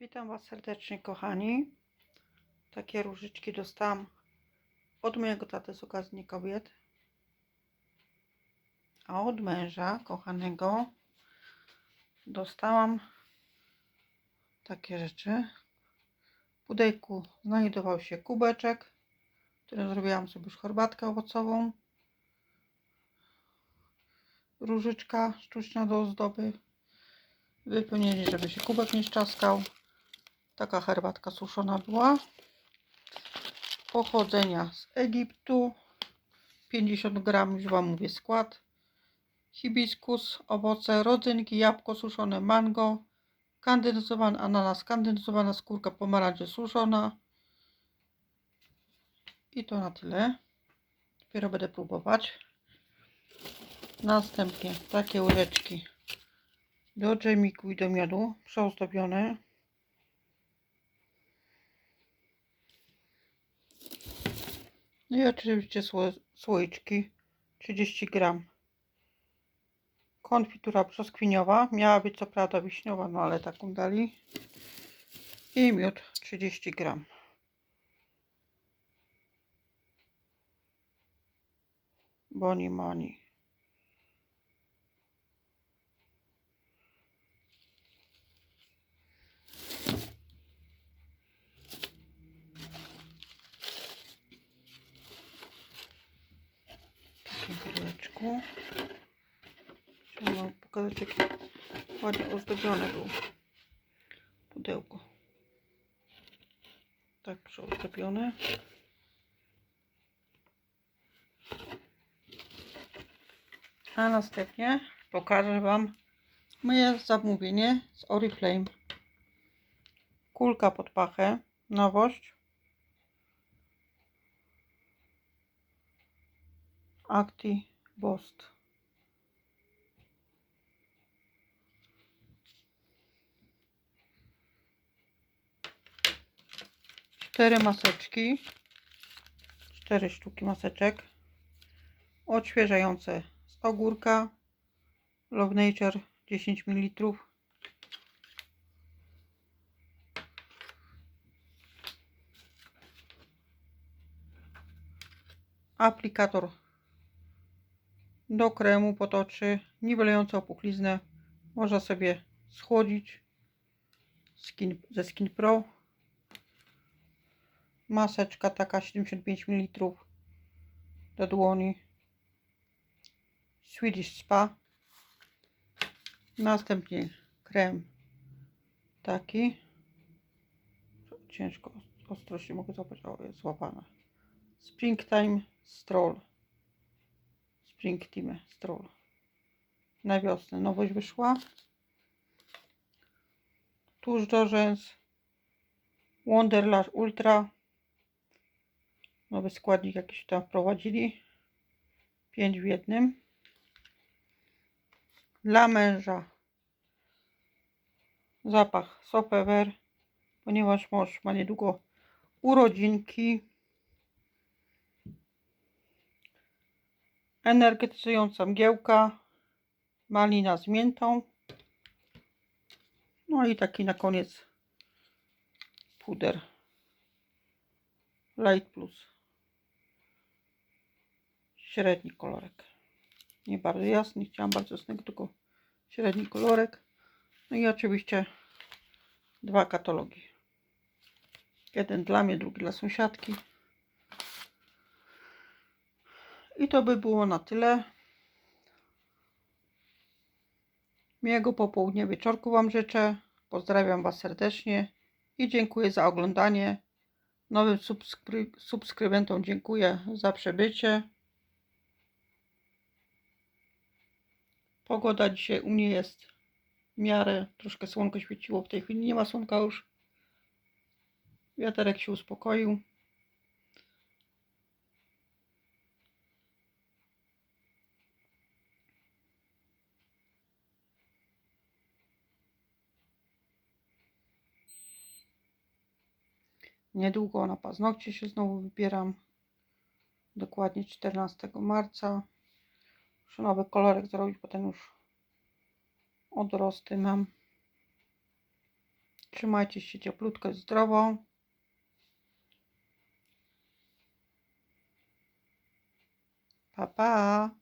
Witam Was serdecznie, kochani. Takie różyczki dostałam od mojego taty z okazji Kobiet. A od męża kochanego dostałam takie rzeczy. W pudełku znajdował się kubeczek, w którym zrobiłam sobie już herbatkę owocową. Różyczka sztuczna do ozdoby. Wypełnili, żeby się kubek nie szczaskał. Taka herbatka suszona była. Pochodzenia z Egiptu. 50 gram, już Wam mówię skład. Hibiskus, owoce, rodzynki, jabłko suszone, mango, kondensowany ananas, kondensowana skórka pomarańczy suszona. I to na tyle. Dopiero będę próbować. Następnie takie łyżeczki do dżemiku i do miodu przeozdobione. No i oczywiście sło, słoiczki 30 gram. Konfitura brzoskwiniowa. Miała być co prawda wiśniowa, no ale taką dali. I miód 30 gram. Boni moni. W takim pudełeczku. Chciałam pokazać, jakie ładnie ozdobione był pudełko. Tak przyozdobione. A następnie pokażę Wam moje zamówienie z Oriflame. Kulka pod pachę, nowość. Acti Bost. Cztery maseczki. Cztery sztuki maseczek. Odświeżające z ogórka. Love Nature 10 ml. Aplikator do kremu pod oczy, niwelujący opuchliznę. Można sobie schłodzić skin, ze Skin Pro. Maseczka taka 75 ml do dłoni. Swedish Spa. Następnie krem taki. Ciężko, ostrość nie mogę złapać. O, jest złapana. Springtime Stroll. Springtime Stroll. Na wiosnę nowość wyszła. Tuż do rzęs. Ultra. Nowy składnik jakiś tam wprowadzili. 5 w jednym. Dla męża zapach Sopewer, ponieważ mąż ma niedługo urodzinki. Energetyzująca mgiełka, malina z miętą. No i taki na koniec puder Light Plus. Średni kolorek. Nie bardzo jasny, chciałam bardzo jasnego, tylko średni kolorek. No i oczywiście dwa katalogi. Jeden dla mnie, drugi dla sąsiadki. I to by było na tyle. Miłego popołudnia wieczorku Wam życzę. Pozdrawiam Was serdecznie i dziękuję za oglądanie. Nowym subskry subskrybentom dziękuję za przybycie. Pogoda dzisiaj u mnie jest w miarę, troszkę słonko świeciło, w tej chwili nie ma słonka już. Wiaterek się uspokoił. Niedługo na paznokcie się znowu wybieram. Dokładnie 14 marca. Muszę nowy kolorek zrobić, potem już odrosty mam. Trzymajcie się cieplutko zdrowo. Pa, pa.